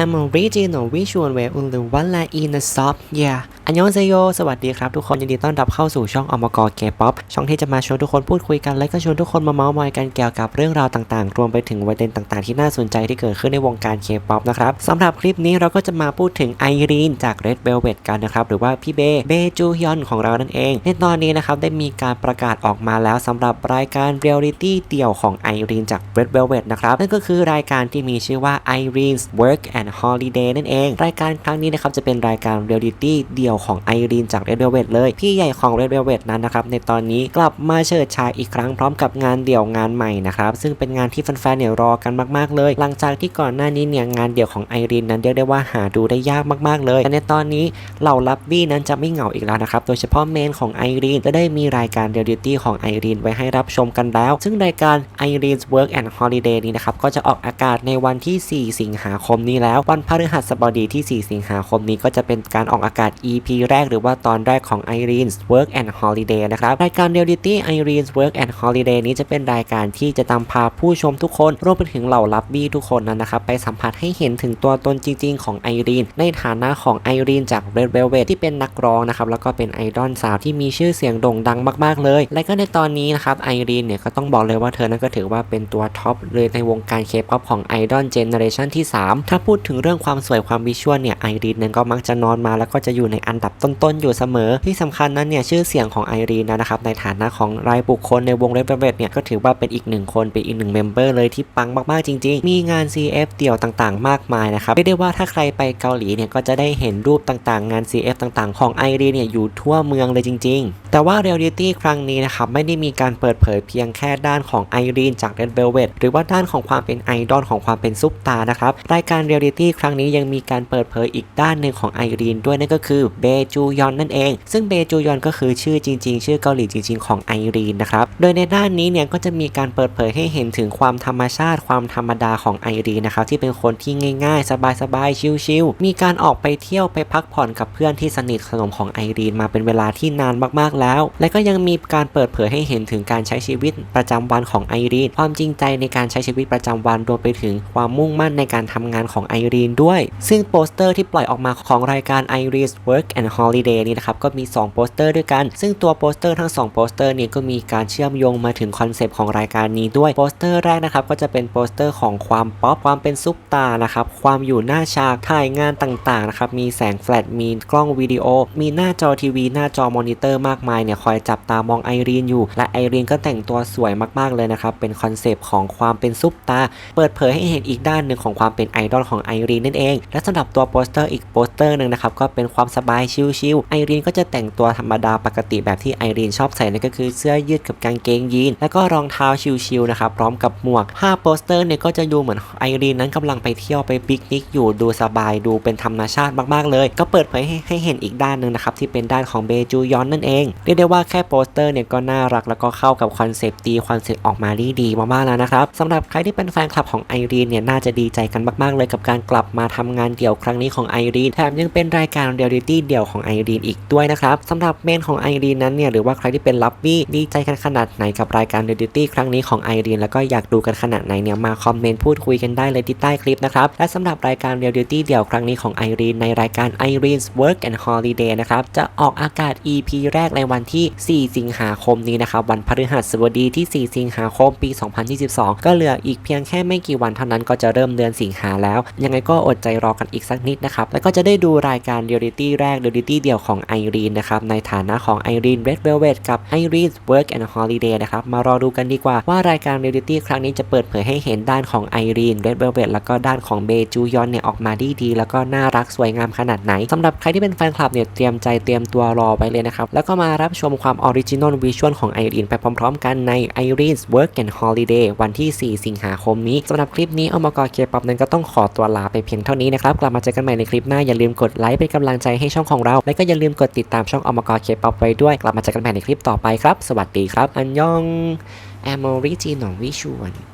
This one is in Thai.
I'm original visual way only one line in the shop yeah อันยองเซโยสวัสดีครับทุกคนยินดีต้อนรับเข้าสู่ช่องอมกรเกป๊อปช่องที่จะมาชวนทุกคนพูดคุยกัน และก็ชวนทุกคนมาเมาส์มอยกันเกี่ยวกับเรื่องราวต่างๆ รวมไปถึงประเด็นต่างๆ ที่น่าสนใจที่เกิดขึ้นในวงการเคป๊อปนะครับสำหรับคลิปนี้เราก็จะมาพูดถึงไอรีนจาก Red Velvet กันนะครับ หรือว่าพี่เบเบจูฮยอนของเรานั่นเอง ในตอนนี้นะครับได้มีการประกาศออกมาแล้วสำหรับรายการเรียลลิตี้เดี่ยวของไอรีนจาก Red Velvet นะครับนั่นก็คือรายการที่มีชื่อว่า Irene's Work and Holiday นั่นเอง รายการครั้งนี้นะครับจะเป็นรายการเรียลลิตี้เดี่ยวของไอรีนจาก Red Velvet เลย พี่ใหญ่ของ Red Velvet นั้นนะครับในตอนนี้กลับมาเชิดชายอีกครั้งพร้อมกับงานเดี่ยวงานใหม่นะครับซึ่งเป็นงานที่แฟนๆเนี่ยรอกันมากๆเลย หลังจากที่ก่อนหน้านี้เนี่ยงานเดี่ยวของไอรีนนั้นเรียกได้ว่าหาดูได้ยากมากๆเลยแต่ในตอนนี้เหล่าลับบี้นั้นจะไม่เหงาอีกแล้วนะครับโดยเฉพาะเมนของไอรีนจะได้มีรายการเรียลลิตี้ของไอรีนไว้ให้รับชมกันแล้ว ซึ่งรายการ Irene's Work and Holiday นี้นะครับก็จะออกอากาศในวันที่ 4 สิงหาคมนี้แล้ววันพฤหัสบดีที่ 4 สิงหาคมนี้ก็จะเป็นการออกอากาศ EP แรกหรือว่าตอนแรกของ Irene's Work and Holiday นะครับ รายการ Reality Irene's Work and Holiday นี้จะเป็นรายการที่จะตามพาผู้ชมทุกคนรวมไปถึงเหล่าลับบี้ทุกคนนั้นนะครับ ไปสัมผัสให้เห็นถึงตัวตนจริง ๆ ของไอรีนในฐานะของไอรีนจาก Red Velvet ที่เป็นนักร้องนะครับแล้วก็เป็นไอดอลสาวที่มีชื่อเสียงโด่งดังมาก ๆ เลย และก็ในตอนนี้นะครับไอรีนเนี่ยก็ต้องบอกเลยว่าเธอนั้นก็ถือว่าเป็นตัวท็อปเลยในวงการเคป๊อปของไอดอลเจเนอเรชันที่ 3 ถ้าพูดถึงเรื่องความสวยความวิชวลเนี่ยไอรีนนั้นก็มักจะนอนมาแล้วก็จะอยู่ในอันดับต้นๆอยู่เสมอ ที่สำคัญนั้นเนี่ยชื่อเสียงของไอรีนนะครับในฐานะของรายบุคคลในวง Red Velvet เนี่ยก็ถือว่าเป็นอีกหนึ่งคนเป็นอีกหนึ่งเมมเบอร์เลยที่ปังมากๆจริง ๆ มีงาน CF เดี่ยวต่างๆ มากมายนะครับเรียกได้ว่าถ้าใครไปเกาหลีเนี่ยก็จะได้เห็นรูปต่างๆ งาน CF ต่างๆ ของไอรีนเนี่ยอยู่ทั่วเมืองเลยจริง ๆ แต่ว่าเรียลลิตี้ครั้งนี้นะครับไม่ได้มีการเปิดเผยเพียงแค่ด้านของไอรีนจาก Red Velvet หรือว่าด้านของความเป็นไอดอลของความเป็นซุปตานะครับรายการเรียลลิตี้ครั้งนี้ยังมีการเปิดเผยอีกด้านหนึ่งของไอรีนด้วยนั่นก็คือเบจูยอนนั่นเอง ซึ่งเบจูยอนก็คือชื่อจริง ๆ ชื่อเกาหลีจริง ๆ ของไอรีนนะครับ โดยในด้านนี้เนี่ยก็จะมีการเปิดเผยให้เห็นถึงความธรรมชาติความธรรมดาของไอรีนนะครับที่เป็นคนที่ง่ายๆ สบายๆ ชิลๆ มีการออกไปเที่ยวไปพักผ่อนกับเพื่อนที่สนิทสนมของไอรีนมาเป็นเวลาที่นานมากๆแล้ว และก็ยังมีการเปิดเผยให้เห็นถึงการใช้ชีวิตประจำวันของไอรีน ความจริงใจในการใช้ชีวิตประจำวันรวมไปถึงความมุ่งมั่นในการทำงานของไอรีนด้วย ซึ่งโปสเตอร์ที่ปล่อยออกมาของรายการ Iris Work and Holiday นี้นะครับก็มี 2 โปสเตอร์ด้วยกัน ซึ่งตัวโปสเตอร์ทั้ง 2 โปสเตอร์นี้ก็มีการเชื่อมโยงมาถึงคอนเซปต์ของรายการนี้ด้วยโปสเตอร์แรกนะครับก็จะเป็นโปสเตอร์ของความป๊อปความเป็นซุปตานะครับความอยู่หน้าฉากถ่ายงานต่างๆนะครับมีแสงแฟลชมีกล้องวิดีโอ มีหน้าจอทีวี หน้าจอมอนิเตอร์มากมายเนี่ยคอยจับตามองไอรีนอยู่ และไอรีนก็แต่งตัวสวยมากๆเลยนะครับเป็นคอนเซปต์ของความเป็นซุปตา เปิดเผยให้เห็นอีกด้านหนึ่งของความเป็นไอดอลของไอรีนนั่นเอง และสำหรับตัวโปสเตอร์อีกโปสเตอร์หนึ่งนะครับก็เป็นความสบายชิลๆไอรีนก็จะแต่งตัวธรรมดาปกติแบบที่ไอรีนชอบใส่นั่นก็คือเสื้อยืดกับกางเกงยีน แล้วก็รองเท้าชิลๆนะครับพร้อมกับหมวกภาพโปสเตอร์เนี่ยก็จะดูเหมือนไอรีนนั้นกำลังไปเที่ยวไปปิกนิกอยู่ดูสบายดูเป็นธรรมชาติมากๆเลย ก็เปิดเผยให้ให้เห็นอีกด้านหนึ่งนะครับที่เป็นด้านของเบจูยอนนั่นเองเรียกได้ว่าแค่โปสเตอร์เนี่ยก็น่ารักแล้วก็เข้ากับคอนเซปต์ตีคอนเซปต์ออกมาดีดีมากๆแล้วนะครับสำหรับใครที่เป็นแฟนคลับของไอรีนเนี่ยน่าจะดีใจกันมากๆเลยกับการกลับมาทำงานเดี่ยวครั้งนี้ของไอรีนแถมยังเป็นรายการเรียลลิตี้เดี่ยวของไอรีนอีกด้วยนะครับสำหรับเมนของไอรีนนั้นเนี่ยหรือว่าใครที่เป็นลับบี้ดีใจกันขนาดไหนกับรายการเรียลลิตี้ครั้งนี้ของไอรีนแล้วก็อยากดูกันขนาดไหนเนี่ยมาคอมเมนต์พูดคุยกันได้เลยที่ใต้คลิปนะครับและสำหรับรายการเรียลลิตี้เดี่ยวครั้งนี้ของไอรีนในรายการ Irene's Work and Holiday นะครับจะออกอากาศ EP แรกในวันที่ 4 สิงหาคมนี้นะครับวันพฤหัสบดีที่ 4 สิงหาคมปี 2022 ก็เหลืออีกเพียงแค่ไม่กี่วันเท่านั้นก็จะเริ่มเดือนสิงหาแล้วยังไงก็อดใจรอกันอีกสักนิดนะครับ แล้วก็จะได้ดูรายการเรียลลิตี้แรกเรียลลิตี้เดี่ยวของไอรีนนะครับ ในฐานะของไอรีน Red Velvet กับ Irene's Work and Holiday นะครับ มารอดูกันดีกว่าว่ารายการเรียลลิตี้ครั้งนี้จะเปิดเผยให้เห็นด้านของไอรีน Red Velvet แล้วก็ด้านของเบจูยอนเนี่ยออกมาดีดีแล้วก็น่ารักสวยงามขนาดไหนสำหรับใครที่เป็นแฟนคลับเนี่ยเตรียมใจเตรียมตัวรอไปเลยนะครับแล้วก็มารับชมความออริจินอลวิชวลของไอรีนไปพร้อม ๆ กันใน Irene's Work and Holiday วันที่ 4 สิงหาคมนี้สำหรับคลิปนี้เอามากอเคป๊อปนั้นก็ต้องขอตัวลาไปเพียงเท่านี้นะครับ กลับมาเจอกันใหม่ในคลิปหน้าอย่าลืมกดไลค์เป็นกำลังใจให้ช่องของเรา และก็อย่าลืมกดติดตามช่องอมกรเคป๊อปไว้ด้วย กลับมาเจอกันใหม่ในคลิปต่อไปครับ สวัสดีครับ อันยองแอมอริจีนองวิชวน